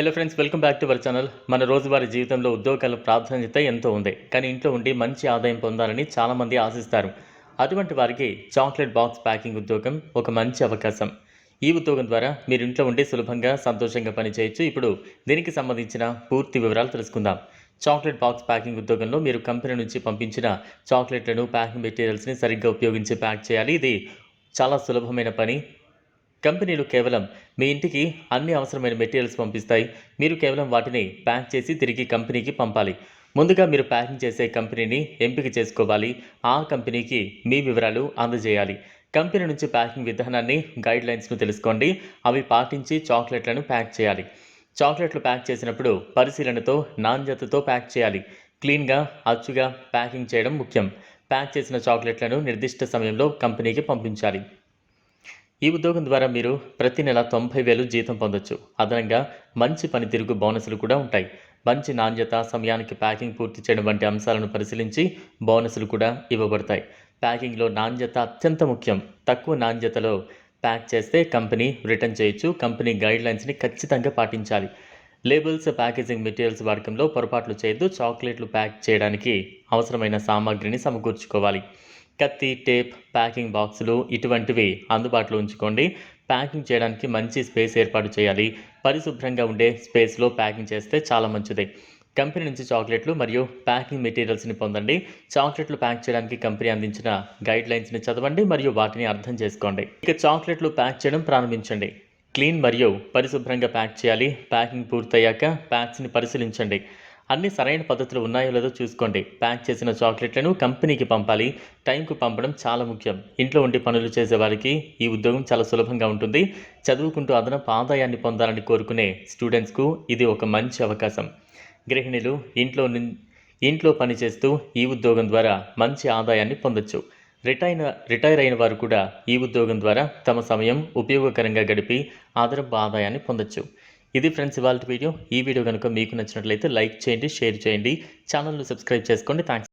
Hello friends welcome back to our channel మన రోజువారీ జీవితంలో ఉద్యోగాల ప్రాధాన్యత ఎంతో ఉంది కానీ ఇంట్లో ఉండి మంచి ఆదాయం పొందాలని చాలామంది ఆశిస్తారు. అటువంటి వారికి చాక్లెట్ బాక్స్ ప్యాకింగ్ ఉద్యోగం ఒక మంచి అవకాశం. ఈ ఉద్యోగం ద్వారా మీరు ఇంట్లో ఉండి సులభంగా సంతోషంగా పనిచేయొచ్చు ఇప్పుడు దీనికి సంబంధించిన పూర్తి వివరాలు తెలుసుకుందాం. చాక్లెట్ బాక్స్ ప్యాకింగ్ ఉద్యోగంలో మీరు కంపెనీ నుంచి పంపించిన చాక్లెట్లను ప్యాకింగ్ మెటీరియల్స్ని సరిగ్గా ఉపయోగించి ప్యాక్ చేయాలి. ఇది చాలా సులభమైన పని. కంపెనీలు కేవలం మీ ఇంటికి అన్ని అవసరమైన మెటీరియల్స్ పంపిస్తాయి. మీరు కేవలం వాటిని ప్యాక్ చేసి తిరిగి కంపెనీకి పంపాలి. ముందుగా మీరు ప్యాకింగ్ చేసే కంపెనీని ఎంపిక చేసుకోవాలి. ఆ కంపెనీకి మీ వివరాలు అందజేయాలి. కంపెనీ నుంచి ప్యాకింగ్ విధానాన్ని గైడ్ లైన్స్ను తెలుసుకోండి. అవి పాటించి చాక్లెట్లను ప్యాక్ చేయాలి. చాక్లెట్లు ప్యాక్ చేసినప్పుడు పరిశీలనతో నాణ్యతతో ప్యాక్ చేయాలి. క్లీన్గా అచ్చుగా ప్యాకింగ్ చేయడం ముఖ్యం. ప్యాక్ చేసిన చాక్లెట్లను నిర్దిష్ట సమయంలో కంపెనీకి పంపించాలి. ఈ ఉద్యోగం ద్వారా మీరు ప్రతి నెల తొంభై వేలు జీతం పొందొచ్చు. అదనంగా మంచి పనితీరుకు బోనసులు కూడా ఉంటాయి. మంచి నాణ్యత సమయానికి ప్యాకింగ్ పూర్తి చేయడం వంటి అంశాలను పరిశీలించి బోనసులు కూడా ఇవ్వబడతాయి. ప్యాకింగ్లో నాణ్యత అత్యంత ముఖ్యం. తక్కువ నాణ్యతలో ప్యాక్ చేస్తే కంపెనీ రిటర్న్ చేయొచ్చు. కంపెనీ గైడ్లైన్స్ని ఖచ్చితంగా పాటించాలి. లేబుల్స్ ప్యాకేజింగ్ మెటీరియల్స్ వాడకంలో పొరపాట్లు చేయొద్దు. చాక్లెట్లు ప్యాక్ చేయడానికి అవసరమైన సామాగ్రిని సమకూర్చుకోవాలి. కత్తి టేప్ ప్యాకింగ్ బాక్సులు ఇటువంటివి అందుబాటులో ఉంచుకోండి. ప్యాకింగ్ చేయడానికి మంచి స్పేస్ ఏర్పాటు చేయాలి. పరిశుభ్రంగా ఉండే స్పేస్లో ప్యాకింగ్ చేస్తే చాలా మంచిది. కంపెనీ నుంచి చాక్లెట్లు మరియు ప్యాకింగ్ మెటీరియల్స్ని పొందండి. చాక్లెట్లు ప్యాక్ చేయడానికి కంపెనీ అందించిన గైడ్ లైన్స్ని చదవండి మరియు వాటిని అర్థం చేసుకోండి. ఇక చాక్లెట్లు ప్యాక్ చేయడం ప్రారంభించండి. క్లీన్ మరియు పరిశుభ్రంగా ప్యాక్ చేయాలి. ప్యాకింగ్ పూర్తయ్యాక ప్యాక్స్ని పరిశీలించండి. అన్ని సరైన పద్ధతులు ఉన్నాయో లేదో చూసుకోండి. ప్యాక్ చేసిన చాక్లెట్లను కంపెనీకి పంపాలి. టైంకు పంపడం చాలా ముఖ్యం. ఇంట్లో ఉండి పనులు చేసేవారికి ఈ ఉద్యోగం చాలా సులభంగా ఉంటుంది. చదువుకుంటూ అదనపు ఆదాయాన్ని పొందాలని కోరుకునే స్టూడెంట్స్కు ఇది ఒక మంచి అవకాశం. గృహిణులు ఇంట్లో ఇంట్లో పనిచేస్తూ ఈ ఉద్యోగం ద్వారా మంచి ఆదాయాన్ని పొందొచ్చు. రిటైర్ రిటైర్ అయిన వారు కూడా ఈ ఉద్యోగం ద్వారా తమ సమయం ఉపయోగకరంగా గడిపి అదనపు ఆదాయాన్ని పొందొచ్చు. ఇది ఫ్రెండ్స్ ఇవాళ వీడియో. ఈ వీడియో కనుక మీకు నచ్చినట్లయితే లైక్ చేయండి షేర్ చేయండి. ఛానల్ను సబ్స్క్రైబ్ చేసుకోండి. థ్యాంక్స్